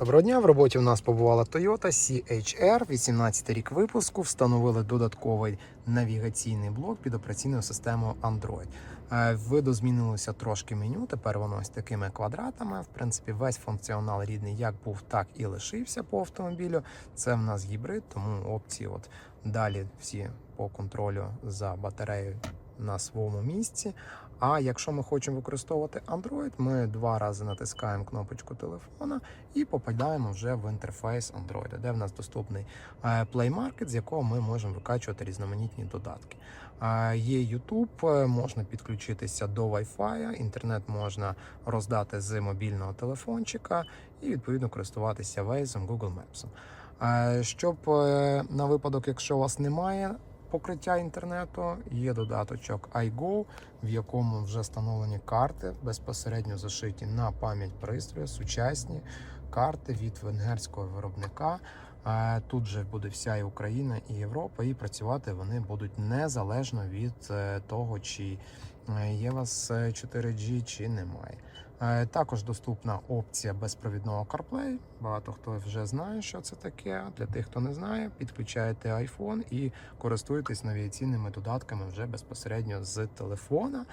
Доброго дня. В роботі у нас побувала Toyota CHR, 18 рік випуску. Встановили додатковий навігаційний блок під операційною системою Android. Е, Видозмінилося трошки меню. Тепер воно ось такими квадратами. В принципі, весь функціонал рідний як був, так і лишився по автомобілю. Це в нас гібрид, тому опції от далі всі по контролю за батареєю на своєму місці. А якщо ми хочемо використовувати Android, ми два рази натискаємо кнопочку телефона і попадаємо вже в інтерфейс Android, де в нас доступний е, Play Market, з якого ми можемо викачувати різноманітні додатки. Е, Є YouTube, е, можна підключитися до Wi-Fi, інтернет можна роздати з мобільного телефончика і відповідно користуватися Waze, Google Maps. Щоб на випадок, якщо у вас немає покриття інтернету, є додаточок iGo, в якому вже встановлені карти безпосередньо зашиті на пам'ять пристрою, сучасні карти від венгерського виробника. Е, Тут же буде вся і Україна, і Європа, і працювати вони будуть незалежно від е, того, чи е, є у вас е, 4G чи немає. Е, Також доступна опція безпровідного CarPlay. Багато хто вже знає, що це таке. Для тих, хто не знає, підключаєте iPhone і користуєтесь навігаційними додатками вже безпосередньо з телефона,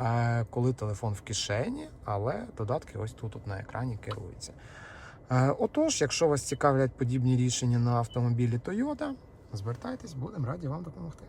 е, коли телефон в кишені, але додатки ось тут от на екрані керуються. Е, Отож, якщо вас цікавлять подібні рішення на автомобілі Toyota, звертайтесь, будемо раді вам допомогти.